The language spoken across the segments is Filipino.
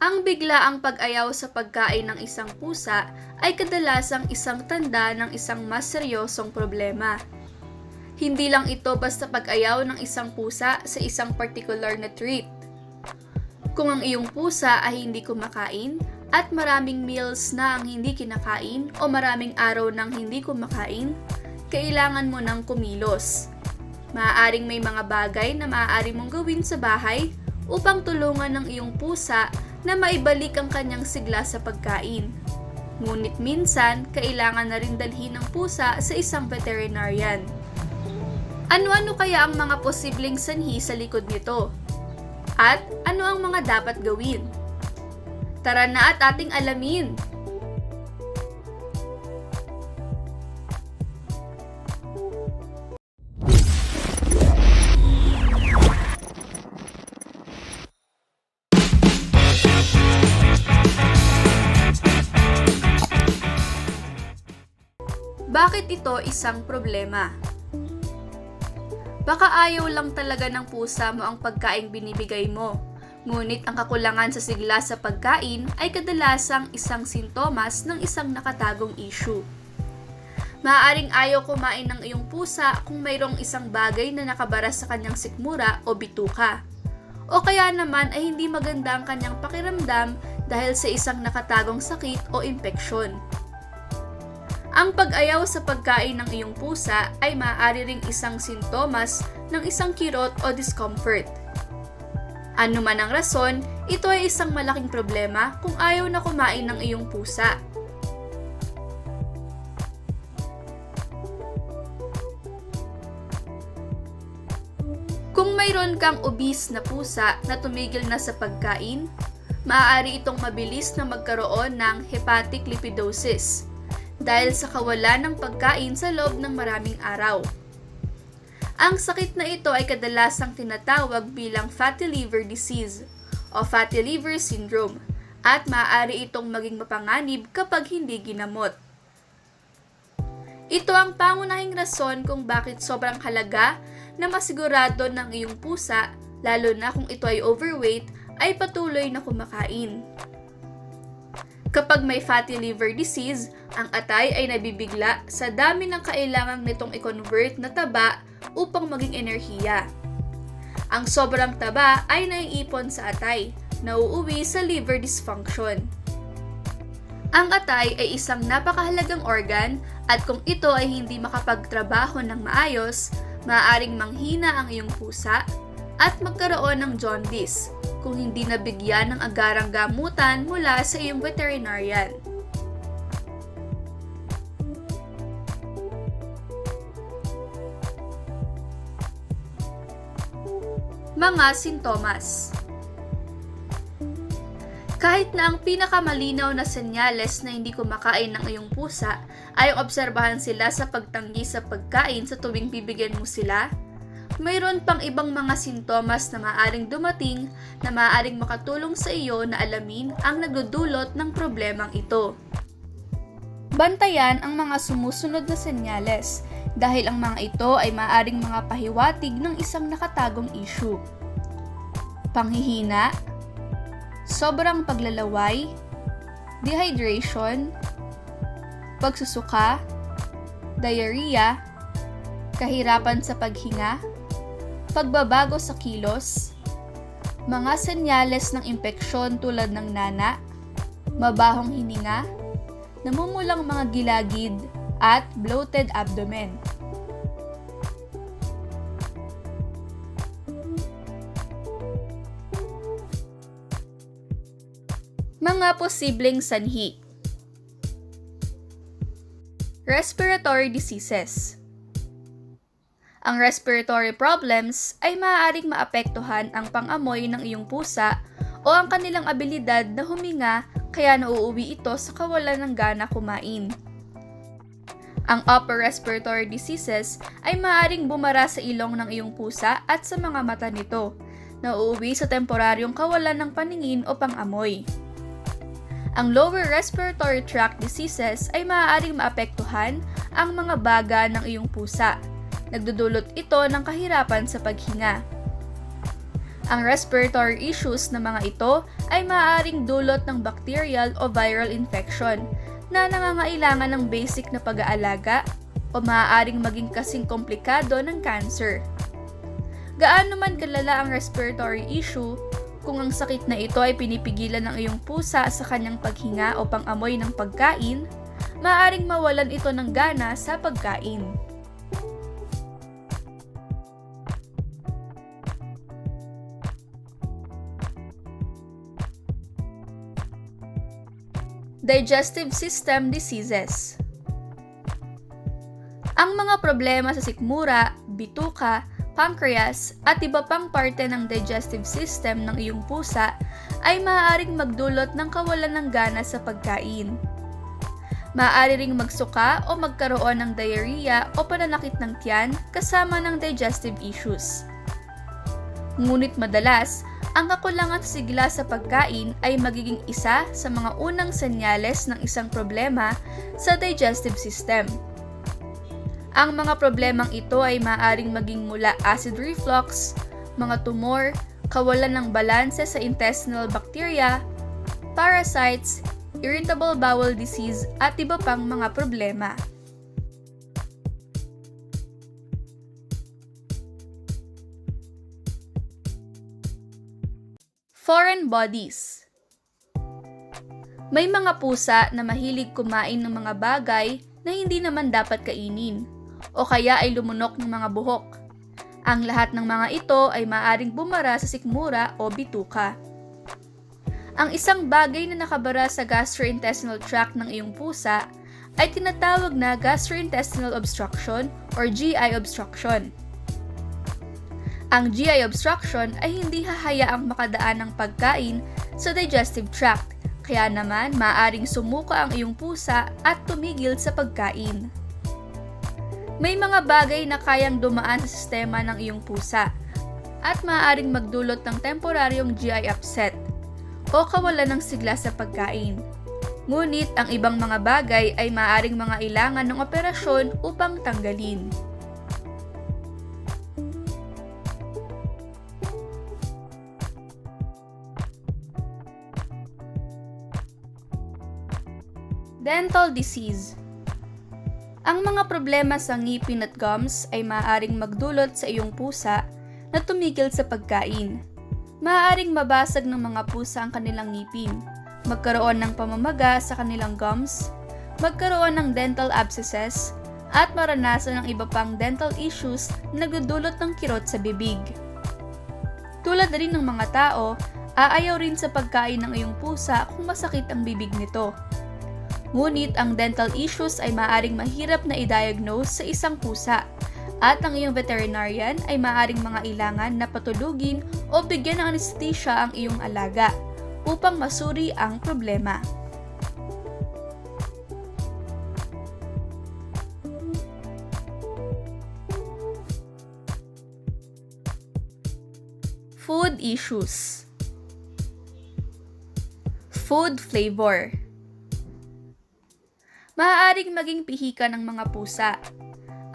Ang biglaang pag-ayaw sa pagkain ng isang pusa ay kadalasang isang tanda ng isang mas seryosong problema. Hindi lang ito basta pag-ayaw ng isang pusa sa isang particular na treat. Kung ang iyong pusa ay hindi kumakain at maraming meals na ang hindi kinakain o maraming araw nang hindi kumakain, kailangan mo ng kumilos. Maaaring may mga bagay na maaari mong gawin sa bahay upang tulungan ng iyong pusa na maibalik ang kanyang sigla sa pagkain. Ngunit minsan, kailangan na rin dalhin ng pusa sa isang veterinarian. Ano-ano kaya ang mga posibleng sanhi sa likod nito? At ano ang mga dapat gawin? Tara na at ating alamin! Bakit ito isang problema? Baka ayaw lang talaga ng pusa mo ang pagkain binibigay mo. Ngunit ang kakulangan sa sigla sa pagkain ay kadalasang isang sintomas ng isang nakatagong issue. Maaaring ayaw kumain ng iyong pusa kung mayroong isang bagay na nakabara sa kanyang sikmura o bituka. O kaya naman ay hindi maganda ang kanyang pakiramdam dahil sa isang nakatagong sakit o impeksyon. Ang pag-ayaw sa pagkain ng iyong pusa ay maaari ring isang sintomas ng isang kirot o discomfort. Ano man ang rason, ito ay isang malaking problema kung ayaw na kumain ng iyong pusa. Kung mayroon kang obese na pusa na tumigil na sa pagkain, maaari itong mabilis na magkaroon ng hepatic lipidosis dahil sa kawalan ng pagkain sa loob ng maraming araw. Ang sakit na ito ay kadalasang tinatawag bilang fatty liver disease o fatty liver syndrome at maaari itong maging mapanganib kapag hindi ginamot. Ito ang pangunahing rason kung bakit sobrang halaga na masigurado ng iyong pusa, lalo na kung ito ay overweight, ay patuloy na kumakain. Kapag may fatty liver disease, ang atay ay nabibigla sa dami ng kailangang nitong i-convert na taba upang maging enerhiya. Ang sobrang taba ay naiipon sa atay, nauuwi sa liver dysfunction. Ang atay ay isang napakahalagang organ at kung ito ay hindi makapagtrabaho ng maayos, maaaring manghina ang iyong pusa at magkaroon ng jaundice kung hindi nabigyan ng agarang gamutan mula sa iyong veterinarian. Mga sintomas kahit na ang pinakamalinaw na senyales na hindi kumakain ng iyong pusa ay obserbahan sila sa pagtanggi sa pagkain sa tuwing bibigyan mo sila, mayroon pang ibang mga sintomas na maaring dumating na maaring makatulong sa iyo na alamin ang nagdudulot ng problemang ito. Bantayan ang mga sumusunod na senyales dahil ang mga ito ay maaring mga pahiwatig ng isang nakatagong issue. Panghihina, sobrang paglalaway, dehydration, pagsusuka, diarrhea, kahirapan sa paghinga, pagbabago sa kilos, mga senyales ng impeksyon tulad ng nana, mabahong hininga, namumulang mga gilagid, at bloated abdomen. Mga posibleng sanhi Respiratory diseases Ang respiratory problems ay maaaring maapektuhan ang pangamoy ng iyong pusa o ang kanilang abilidad na huminga kaya nauuwi ito sa kawalan ng gana kumain. Ang upper respiratory diseases ay maaaring bumara sa ilong ng iyong pusa at sa mga mata nito, na uuwi sa temporaryong kawalan ng paningin o pangamoy. Ang lower respiratory tract diseases ay maaaring maapektuhan ang mga baga ng iyong pusa. Nagdudulot ito ng kahirapan sa paghinga. Ang respiratory issues na mga ito ay maaaring dulot ng bacterial o viral infection na nangangailangan ng basic na pag-aalaga o maaaring maging kasing komplikado ng cancer. Gaano man kalala ang respiratory issue, kung ang sakit na ito ay pinipigilan ng iyong pusa sa kanyang paghinga o pangamoy ng pagkain, maaaring mawalan ito ng gana sa pagkain. Digestive System Diseases Ang mga problema sa sikmura, bituka, pancreas at iba pang parte ng digestive system ng iyong pusa ay maaaring magdulot ng kawalan ng gana sa pagkain. Maaari ring magsuka o magkaroon ng diarrhea o pananakit ng tiyan kasama ng digestive issues. Ngunit madalas, ang kakulangan sa sigla sa pagkain ay magiging isa sa mga unang senyales ng isang problema sa digestive system. Ang mga problemang ito ay maaaring maging mula acid reflux, mga tumor, kawalan ng balanse sa intestinal bacteria, parasites, irritable bowel disease at iba pang mga problema. Foreign bodies May mga pusa na mahilig kumain ng mga bagay na hindi naman dapat kainin o kaya ay lumunok ng mga buhok. Ang lahat ng mga ito ay maaring bumara sa sikmura o bituka. Ang isang bagay na nakabara sa gastrointestinal tract ng iyong pusa ay tinatawag na gastrointestinal obstruction or GI obstruction. Ang GI obstruction ay hindi hahayaang makadaan ng pagkain sa digestive tract, kaya naman maaring sumuka ang iyong pusa at tumigil sa pagkain. May mga bagay na kayang dumaan sa sistema ng iyong pusa at maaaring magdulot ng temporaryong GI upset o kawalan ng sigla sa pagkain. Ngunit ang ibang mga bagay ay maaaring mga ilangan ng operasyon upang tanggalin. Dental disease Ang mga problema sa ngipin at gums ay maaaring magdulot sa iyong pusa na tumigil sa pagkain. Maaaring mabasag ng mga pusa ang kanilang ngipin, magkaroon ng pamamaga sa kanilang gums, magkaroon ng dental abscesses, at maranasan ng iba pang dental issues na nagdudulot ng kirot sa bibig. Tulad rin ng mga tao, aayaw rin sa pagkain ng iyong pusa kung masakit ang bibig nito. Ngunit ang dental issues ay maaring mahirap na i-diagnose sa isang pusa. At ang iyong veterinarian ay maaring mga ilangan na patulugin o bigyan ng anesthesia ang iyong alaga upang masuri ang problema. Food issues. Food flavor maaaring maging pihika ng mga pusa.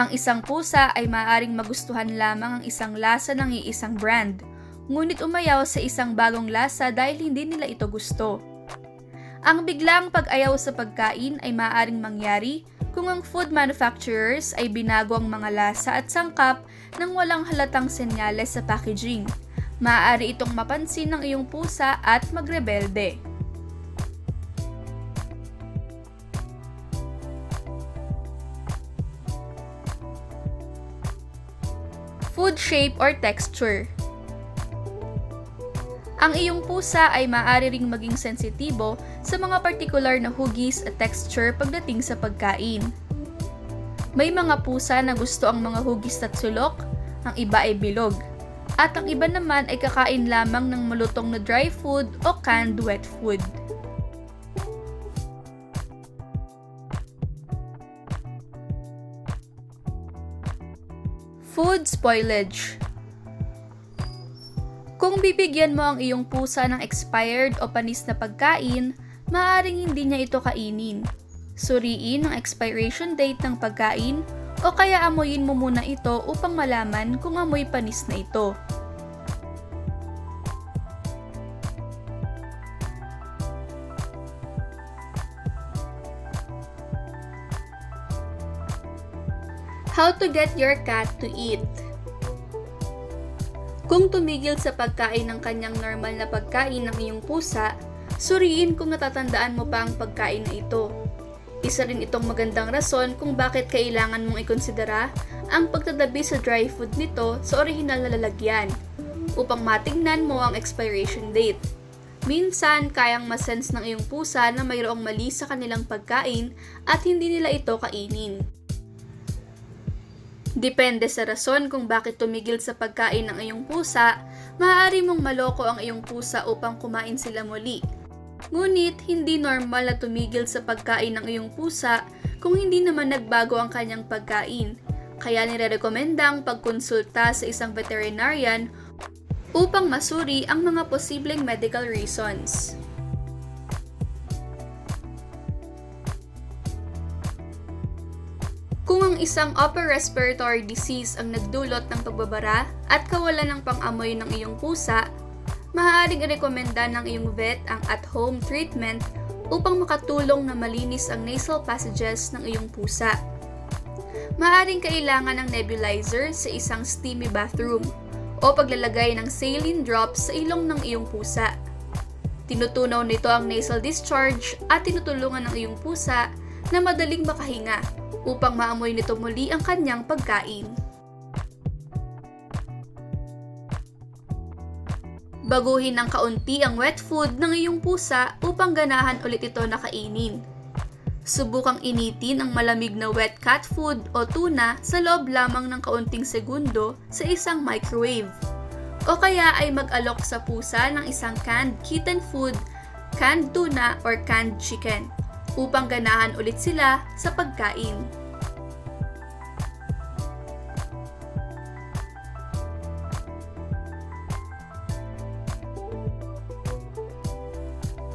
Ang isang pusa ay maaaring magustuhan lamang ang isang lasa ng iisang brand, ngunit umayaw sa isang bagong lasa dahil hindi nila ito gusto. Ang biglang pag-ayaw sa pagkain ay maaaring mangyari kung ang food manufacturers ay binago ang mga lasa at sangkap ng walang halatang senyales sa packaging. Maaari itong mapansin ng iyong pusa at magrebelde. Food shape or texture. Ang iyong pusa ay maaari ring maging sensitibo sa mga partikular na hugis at texture pagdating sa pagkain. May mga pusa na gusto ang mga hugis at sulok, ang iba ay bilog, at ang iba naman ay kakain lamang ng malutong na dry food o canned wet food. Food spoilage Kung bibigyan mo ang iyong pusa ng expired o panis na pagkain, maaaring hindi niya ito kainin. Suriin ang expiration date ng pagkain o kaya amoyin mo muna ito upang malaman kung amoy panis na ito. How to get your cat to eat. Kung tumigil sa pagkain ng kanyang normal na pagkain ng iyong pusa, suriin kung natatandaan mo pa ang pagkain na ito. Isa rin itong magandang rason kung bakit kailangan mong ikonsidera ang pagtatabi sa dry food nito sa orihinal na lalagyan upang matingnan mo ang expiration date. Minsan, kayang masense ng iyong pusa na mayroong mali sa kanilang pagkain at hindi nila ito kainin. Depende sa rason kung bakit tumigil sa pagkain ng iyong pusa, maaari mong maloko ang iyong pusa upang kumain sila muli. Ngunit, hindi normal na tumigil sa pagkain ng iyong pusa kung hindi naman nagbago ang kanyang pagkain. Kaya nire-recommenda ang pagkonsulta sa isang veterinarian upang masuri ang mga posibleng medical reasons. Kung ang isang upper respiratory disease ang nagdulot ng pagbabara at kawalan ng pang-amoy ng iyong pusa, maaaring irekomenda ng iyong vet ang at-home treatment upang makatulong na malinis ang nasal passages ng iyong pusa. Maaaring kailangan ng nebulizer sa isang steamy bathroom o paglalagay ng saline drops sa ilong ng iyong pusa. Tinutunaw nito ang nasal discharge at tinutulungan ng iyong pusa na madaling makahinga upang maamoy nito muli ang kanyang pagkain. Baguhin ng kaunti ang wet food ng iyong pusa upang ganahan ulit ito na kainin. Subukang initin ang malamig na wet cat food o tuna sa loob lamang ng kaunting segundo sa isang microwave. O kaya ay mag-alok sa pusa ng isang canned kitten food, canned tuna or canned chicken upang ganahan ulit sila sa pagkain.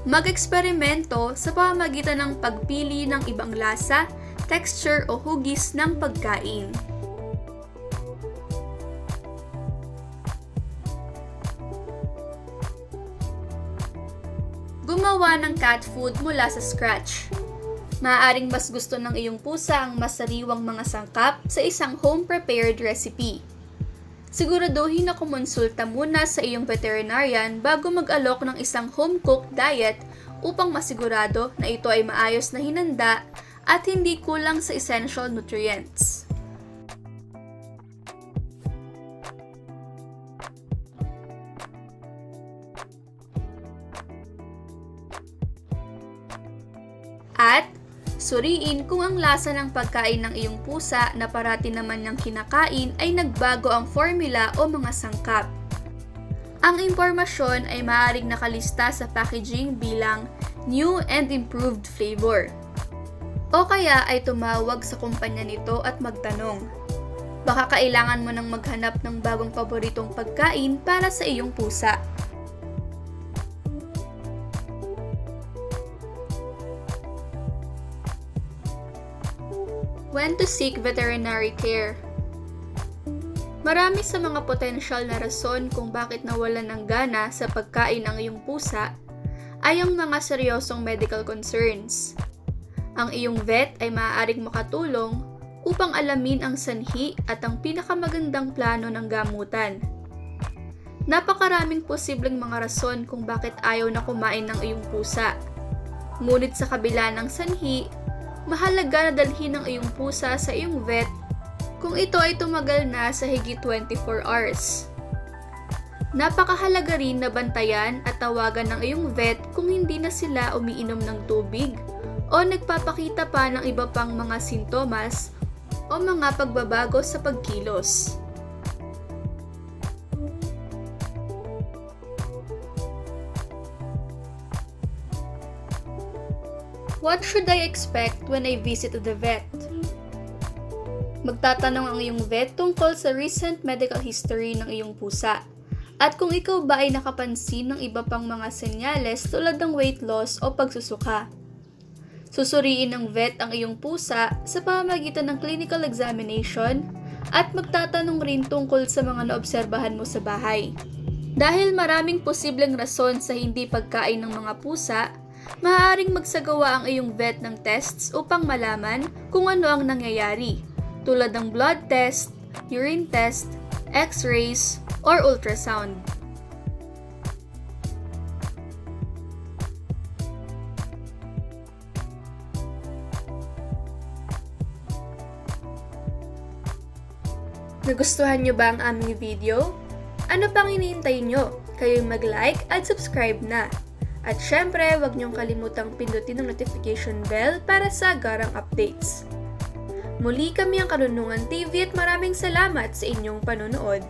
Mag-eksperimento sa pamamagitan ng pagpili ng ibang lasa, texture o hugis ng pagkain. Gumawa ng cat food mula sa scratch. Maaaring mas gusto ng iyong pusa ang masariwang mga sangkap sa isang home-prepared recipe. Siguraduhin na kumonsulta muna sa iyong veterinarian bago mag-alok ng isang home-cooked diet upang masigurado na ito ay maayos na hinanda at hindi kulang sa essential nutrients. Suriin kung ang lasa ng pagkain ng iyong pusa na parati naman niyang kinakain ay nagbago ang formula o mga sangkap. Ang impormasyon ay maaaring nakalista sa packaging bilang new and improved flavor. O kaya ay tumawag sa kumpanya nito at magtanong. Baka kailangan mo nang maghanap ng bagong paboritong pagkain para sa iyong pusa. When to seek veterinary care Marami sa mga potensyal na rason kung bakit nawalan ng gana sa pagkain ang iyong pusa ay ang mga seryosong medical concerns. Ang iyong vet ay maaaring makatulong upang alamin ang sanhi at ang pinakamagandang plano ng gamutan. Napakaraming posibleng mga rason kung bakit ayaw na kumain ng iyong pusa. Ngunit sa kabila ng sanhi, mahalaga na dalhin ang iyong pusa sa iyong vet kung ito ay tumagal na sa higit 24 hours. Napakahalaga rin na bantayan at tawagan ng iyong vet kung hindi na sila umiinom ng tubig o nagpapakita pa ng iba pang mga sintomas o mga pagbabago sa pagkilos. What should I expect when I visit the vet? Magtatanong ang iyong vet tungkol sa recent medical history ng iyong pusa. At kung ikaw ba ay nakapansin ng iba pang mga senyales tulad ng weight loss o pagsusuka. Susuriin ng vet ang iyong pusa sa pamamagitan ng clinical examination at magtatanong rin tungkol sa mga naobserbahan mo sa bahay. Dahil maraming posibleng rason sa hindi pagkain ng mga pusa, maaaring magsagawa ang iyong vet ng tests upang malaman kung ano ang nangyayari tulad ng blood test, urine test, x-rays, or ultrasound. Nagustuhan nyo ba ang aming video? Ano pang hinihintay nyo? Kayo'y mag-like at subscribe na. At syempre, huwag niyong kalimutang pindutin ang notification bell para sa agarang updates. Muli kami ang Karunungan TV at maraming salamat sa inyong panonood.